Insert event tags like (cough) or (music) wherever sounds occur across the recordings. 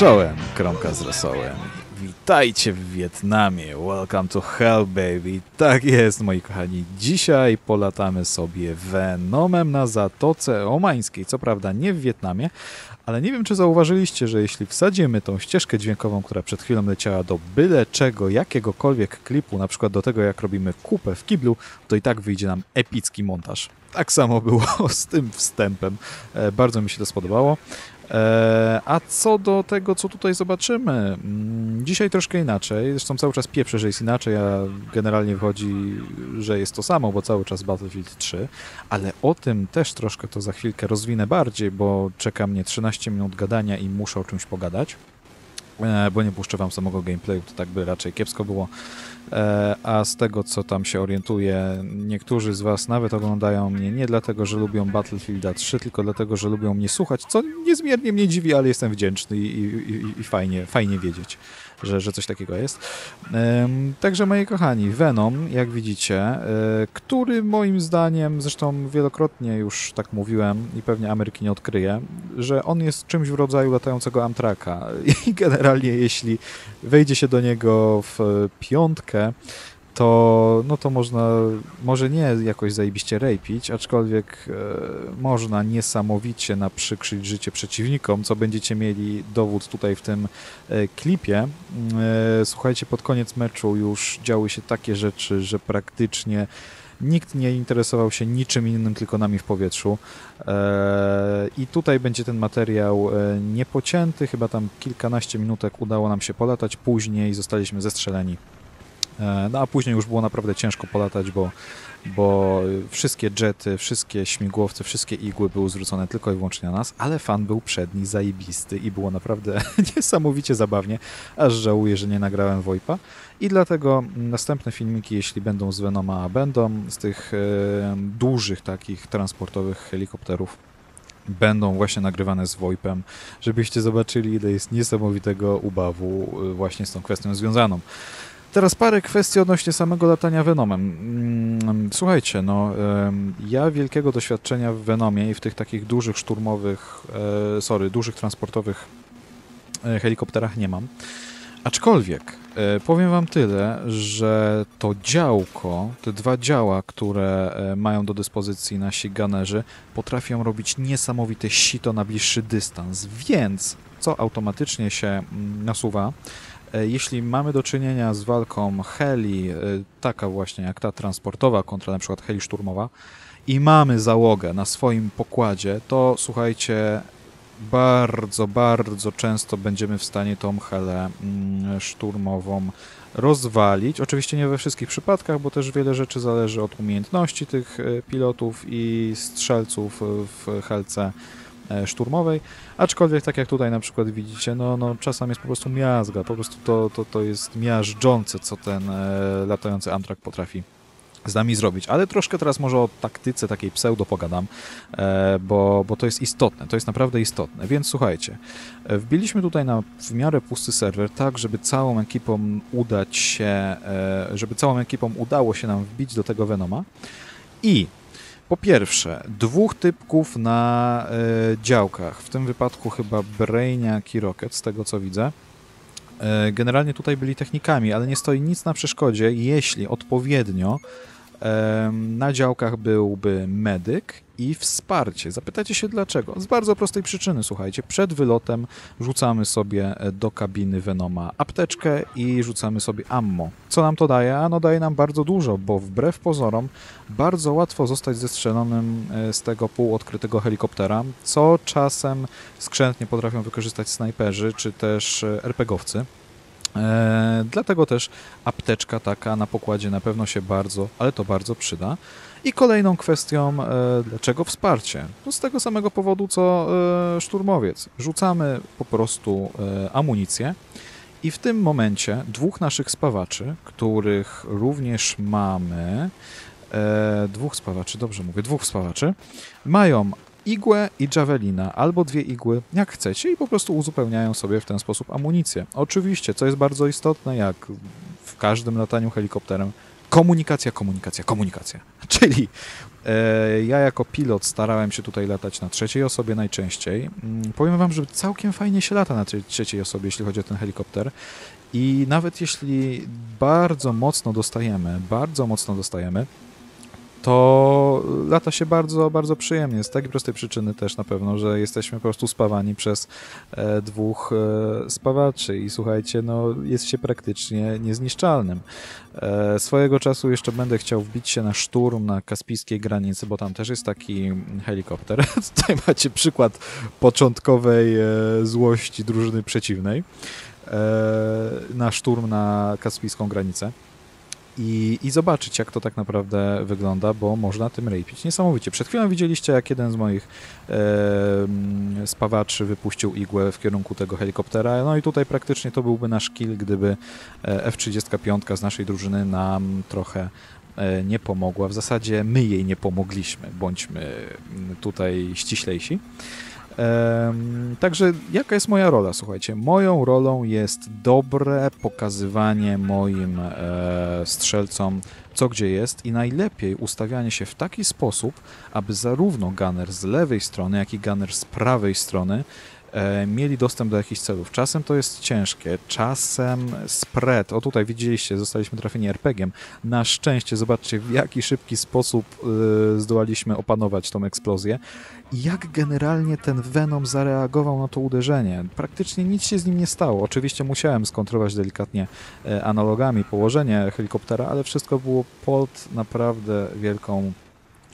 Czołem, kromka z rosołem. Witajcie w Wietnamie. Welcome to hell, baby. Tak jest, moi kochani. Dzisiaj polatamy sobie Venomem na Zatoce Omańskiej. Co prawda nie w Wietnamie, ale nie wiem, czy zauważyliście, że jeśli wsadzimy tą ścieżkę dźwiękową, która przed chwilą leciała do byle czego, jakiegokolwiek klipu, na przykład do tego, jak robimy kupę w kiblu, to i tak wyjdzie nam epicki montaż. Tak samo było (laughs) z tym wstępem. E, bardzo mi się to spodobało. E, a co do tego, co tutaj zobaczymy, mm, dzisiaj troszkę inaczej. Zresztą cały czas pieprzę, że jest inaczej, a generalnie wychodzi, że jest to samo, bo cały czas Battlefield 3. Ale o tym też troszkę to za chwilkę rozwinę bardziej, bo czeka mnie 13 minut gadania i muszę o czymś pogadać. E, bo nie puszczę wam samego gameplayu, to tak by raczej kiepsko było. E, a z tego, co tam się orientuję, niektórzy z was nawet oglądają mnie nie dlatego, że lubią Battlefielda 3, tylko dlatego, że lubią mnie słuchać, co niezmiernie mnie dziwi, ale jestem wdzięczny i, i, i fajnie, fajnie wiedzieć że, że coś takiego jest. Także moi kochani, Venom, jak widzicie, e, który moim zdaniem, zresztą wielokrotnie już tak mówiłem i pewnie Ameryki nie odkryje, że on jest czymś w rodzaju latającego Amtraka (laughs) i generalnie jeśli wejdzie się do niego w piątkę, to, no to można, może nie jakoś zajebiście rejpić, aczkolwiek e, można niesamowicie naprzykrzyć życie przeciwnikom, co będziecie mieli dowód tutaj w tym e, klipie. E, słuchajcie, pod koniec meczu już działy się takie rzeczy, że praktycznie nikt nie interesował się niczym innym, tylko nami w powietrzu. E, I tutaj będzie ten materiał e, niepocięty, chyba tam kilkanaście minutek udało nam się polatać, później zostaliśmy zestrzeleni no a później już było naprawdę ciężko polatać, bo, bo wszystkie jety, wszystkie śmigłowce, wszystkie igły były zwrócone tylko i wyłącznie na nas, ale fan był przedni, zajebisty i było naprawdę (laughs) niesamowicie zabawnie, aż żałuję, że nie nagrałem VoIPa. I dlatego następne filmiki, jeśli będą z Venoma, a będą z tych e, dużych takich transportowych helikopterów, będą właśnie nagrywane z VoIPem, żebyście zobaczyli, ile jest niesamowitego ubawu e, właśnie z tą kwestią związaną. Teraz parę kwestii odnośnie samego latania Venomem. Mm, słuchajcie, no, ja wielkiego doświadczenia w Venomie i w tych takich dużych szturmowych, e, sorry, dużych transportowych e, helikopterach nie mam. Aczkolwiek e, powiem wam tyle, że to działko, te dwa działa, które mają do dyspozycji nasi ganerzy, potrafią robić niesamowite sito na bliższy dystans, więc co automatycznie się mm, nasuwa, jeśli mamy do czynienia z walką heli, e, taka właśnie jak ta transportowa kontra na przykład heli szturmowa i mamy załogę na swoim pokładzie, to słuchajcie, bardzo, bardzo często będziemy w stanie tą helę mm, szturmową rozwalić. Oczywiście nie we wszystkich przypadkach, bo też wiele rzeczy zależy od umiejętności tych e, pilotów i strzelców w helce E, szturmowej, aczkolwiek tak jak tutaj na przykład widzicie, no, no czasem jest po prostu miazga, po prostu to, to, to jest miażdżące, co ten e, latający Amtrak potrafi z nami zrobić. Ale troszkę teraz może o taktyce takiej pseudo pogadam, e, bo, bo to jest istotne, to jest naprawdę istotne. Więc słuchajcie, e, wbiliśmy tutaj na w miarę pusty serwer, tak żeby całą ekipą udać się, e, żeby całą ekipą udało się nam wbić do tego Venoma i po pierwsze, dwóch typków na y, działkach, w tym wypadku chyba Brainiac i Rocket, z tego co widzę. Y, generalnie tutaj byli technikami, ale nie stoi nic na przeszkodzie, jeśli odpowiednio na działkach byłby medyk i wsparcie. Zapytacie się dlaczego? Z bardzo prostej przyczyny, słuchajcie. Przed wylotem rzucamy sobie do kabiny Venoma apteczkę i rzucamy sobie ammo. Co nam to daje? Ano daje nam bardzo dużo, bo wbrew pozorom bardzo łatwo zostać zestrzelonym e, z tego półodkrytego helikoptera, co czasem skrzętnie potrafią wykorzystać snajperzy czy też e, RPGowcy. Dlatego też apteczka taka na pokładzie na pewno się bardzo, ale to bardzo przyda. I kolejną kwestią, e, dlaczego wsparcie? No z tego samego powodu co e, szturmowiec. Rzucamy po prostu e, amunicję i w tym momencie dwóch naszych spawaczy, których również mamy, dwóch spawaczy, dobrze mówię, dwóch spawaczy, mają igłę i javelina, albo dwie igły, jak chcecie, i po prostu uzupełniają sobie w ten sposób amunicję. Oczywiście, co jest bardzo istotne, jak w każdym lataniu helikopterem, komunikacja, komunikacja, komunikacja. (laughs) Czyli E, ja jako pilot starałem się tutaj latać na trzeciej osobie najczęściej. Mm, powiem wam, że całkiem fajnie się lata na trzeciej osobie, jeśli chodzi o ten helikopter. I nawet jeśli bardzo mocno dostajemy, bardzo mocno dostajemy, to lata się bardzo, bardzo przyjemnie. Z takiej prostej przyczyny też na pewno, że jesteśmy po prostu spawani przez e, dwóch e, spawaczy i słuchajcie, no jest się praktycznie niezniszczalnym. E, swojego czasu jeszcze będę chciał wbić się na szturm na kaspijskiej granicy, bo tam też jest taki helikopter. (laughs) Tutaj macie przykład początkowej e, złości drużyny przeciwnej e, na szturm na kaspijską granicę i, i zobaczyć, jak to tak naprawdę wygląda, bo można tym rejpić niesamowicie. Przed chwilą widzieliście, jak jeden z moich e, spawaczy wypuścił igłę w kierunku tego helikoptera, no i tutaj praktycznie to byłby nasz kill, gdyby e, F-35 z naszej drużyny nam trochę e, nie pomogła. W zasadzie my jej nie pomogliśmy, bądźmy tutaj ściślejsi. Także jaka jest moja rola? Słuchajcie, moją rolą jest dobre pokazywanie moim e, strzelcom, co gdzie jest i najlepiej ustawianie się w taki sposób, aby zarówno gunner z lewej strony, jak i gunner z prawej strony mieli dostęp do jakichś celów. Czasem to jest ciężkie, czasem spread. O tutaj widzieliście, zostaliśmy trafieni RPG-iem. Na szczęście, zobaczcie w jaki szybki sposób y, zdołaliśmy opanować tą eksplozję i jak generalnie ten Venom zareagował na to uderzenie. Praktycznie nic się z nim nie stało. Oczywiście musiałem skontrolować delikatnie e, analogami położenie helikoptera, ale wszystko było pod naprawdę wielką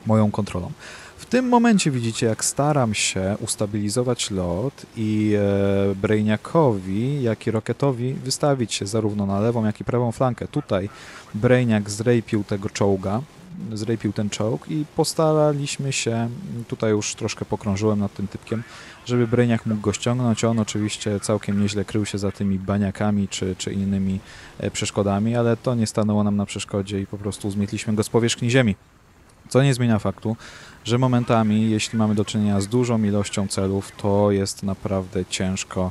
moją kontrolą. W tym momencie widzicie, jak staram się ustabilizować lot i e, Brainiakowi, jak i Rocketowi wystawić się zarówno na lewą, jak i prawą flankę. Tutaj Brainiak zrejpił tego czołga, zrejpił ten czołg i postaraliśmy się, tutaj już troszkę pokrążyłem nad tym typkiem, żeby Brainiak mógł go ściągnąć. On oczywiście całkiem nieźle krył się za tymi baniakami czy, czy innymi e, przeszkodami, ale to nie stanęło nam na przeszkodzie i po prostu zmietliśmy go z powierzchni ziemi. Co nie zmienia faktu, że momentami, jeśli mamy do czynienia z dużą ilością celów, to jest naprawdę ciężko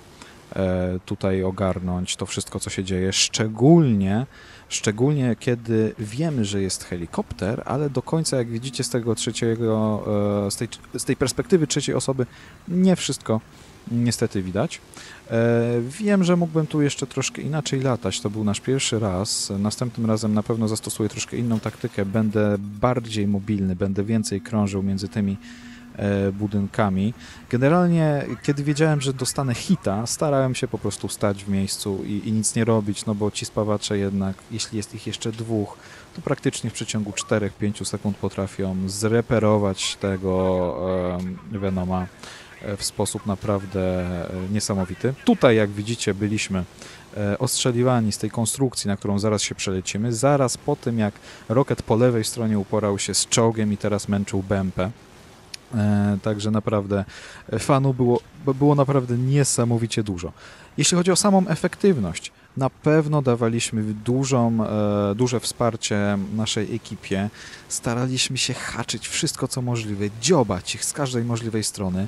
e, tutaj ogarnąć to wszystko, co się dzieje, szczególnie szczególnie kiedy wiemy, że jest helikopter, ale do końca, jak widzicie z tego trzeciego, e, z tej, z tej perspektywy trzeciej osoby, nie wszystko niestety widać. E, wiem, że mógłbym tu jeszcze troszkę inaczej latać. To był nasz pierwszy raz. Następnym razem na pewno zastosuję troszkę inną taktykę. Będę bardziej mobilny, będę więcej krążył między tymi E, budynkami. Generalnie, kiedy wiedziałem, że dostanę hita, starałem się po prostu stać w miejscu i, i nic nie robić, no bo ci spawacze jednak, jeśli jest ich jeszcze dwóch, to praktycznie w przeciągu 4-5 sekund potrafią zreperować tego e, Venoma w sposób naprawdę e, niesamowity. Tutaj, jak widzicie, byliśmy ostrzeliwani z tej konstrukcji, na którą zaraz się przelecimy, zaraz po tym, jak Rocket po lewej stronie uporał się z czołgiem i teraz męczył BMP. E, także naprawdę fanu było, było naprawdę niesamowicie dużo. Jeśli chodzi o samą efektywność, na pewno dawaliśmy dużą, e, duże wsparcie naszej ekipie. Staraliśmy się haczyć wszystko, co możliwe, dziobać ich z każdej możliwej strony.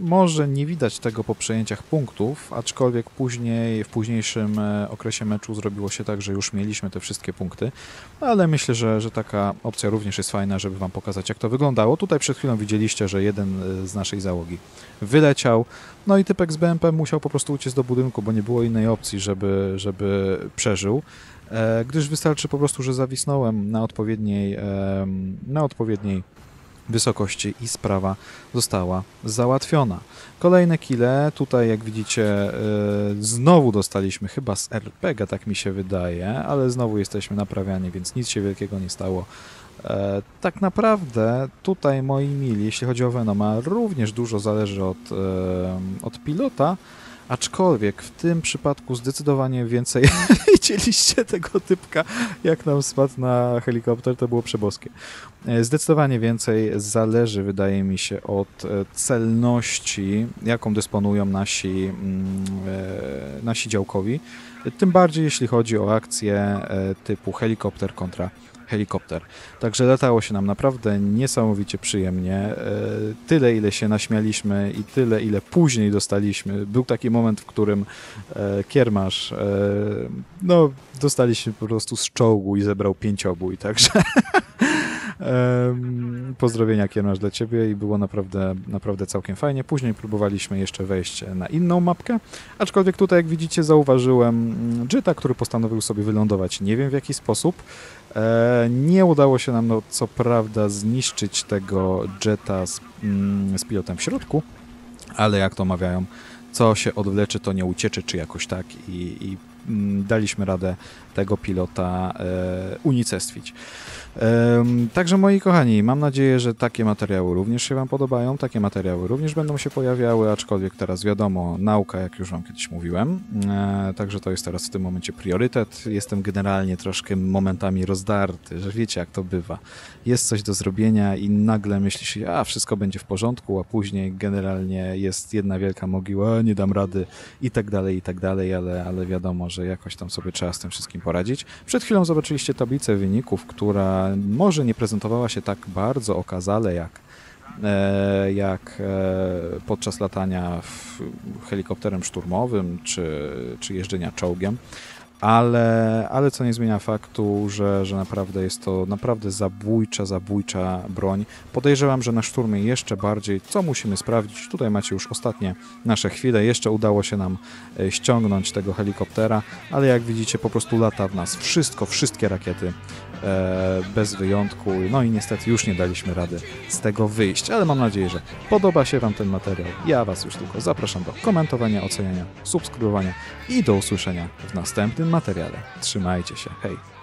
Może nie widać tego po przejęciach punktów, aczkolwiek później, w późniejszym e, okresie meczu zrobiło się tak, że już mieliśmy te wszystkie punkty, ale myślę, że, że taka opcja również jest fajna, żeby Wam pokazać, jak to wyglądało. Tutaj przed chwilą widzieliście, że jeden e, z naszej załogi wyleciał, no i typek z BMP musiał po prostu uciec do budynku, bo nie było innej opcji, żeby, żeby przeżył. E, gdyż wystarczy po prostu, że zawisnąłem na odpowiedniej, na odpowiedniej wysokości i sprawa została załatwiona. Kolejne kile, tutaj jak widzicie yy, znowu dostaliśmy chyba z RPG, tak mi się wydaje, ale znowu jesteśmy naprawiani, więc nic się wielkiego nie stało. E, tak naprawdę tutaj moi mili, jeśli chodzi o Venoma, również dużo zależy od, e, od pilota, Aczkolwiek w tym przypadku zdecydowanie więcej (laughs) widzieliście tego typka, jak nam spadł na helikopter, to było przeboskie. E, zdecydowanie więcej zależy, wydaje mi się, od e, celności, jaką dysponują nasi, mm, e, nasi działkowi. Tym bardziej jeśli chodzi o akcje typu helikopter kontra helikopter. Także latało się nam naprawdę niesamowicie przyjemnie. E, tyle, ile się naśmialiśmy i tyle, ile później dostaliśmy. Był taki moment, w którym e, kiermasz, e, no, dostaliśmy po prostu z czołgu i zebrał pięciobój, także (laughs) Pozdrowienia kiermasz dla ciebie i było naprawdę, naprawdę całkiem fajnie. Później próbowaliśmy jeszcze wejść na inną mapkę, aczkolwiek tutaj, jak widzicie, zauważyłem mm, Jetta, który postanowił sobie wylądować nie wiem w jaki sposób. E, Nie udało się nam, no, co prawda, zniszczyć tego Jetta z, mm, z pilotem w środku, ale jak to mawiają, co się odwleczy, to nie ucieczy, czy jakoś tak i, i mm, daliśmy radę tego pilota e, unicestwić. Także moi kochani, mam nadzieję, że takie materiały również się Wam podobają, takie materiały również będą się pojawiały, aczkolwiek teraz wiadomo, nauka, jak już Wam kiedyś mówiłem, e, także to jest teraz w tym momencie priorytet. Jestem generalnie troszkę momentami rozdarty, że wiecie jak to bywa. Jest coś do zrobienia i nagle myślisz, a wszystko będzie w porządku, a później generalnie jest jedna wielka mogiła, nie dam rady i tak dalej, i tak dalej, ale, ale wiadomo, że jakoś tam sobie trzeba z tym wszystkim poradzić. Przed chwilą zobaczyliście tablicę wyników, która może nie prezentowała się tak bardzo okazale jak, e, jak e, podczas latania helikopterem szturmowym czy, czy jeżdżenia czołgiem. Ale, ale co nie zmienia faktu, że, że naprawdę jest to naprawdę zabójcza, zabójcza broń. Podejrzewam, że na szturmie jeszcze bardziej, co musimy sprawdzić. Tutaj macie już ostatnie nasze chwile. Jeszcze udało się nam e, ściągnąć tego helikoptera, ale jak widzicie, po prostu lata w nas wszystko, wszystkie rakiety bez wyjątku. No i niestety już nie daliśmy rady z tego wyjść, ale mam nadzieję, że podoba się Wam ten materiał. Ja Was już tylko zapraszam do komentowania, oceniania, subskrybowania i do usłyszenia w następnym materiale. Trzymajcie się, hej!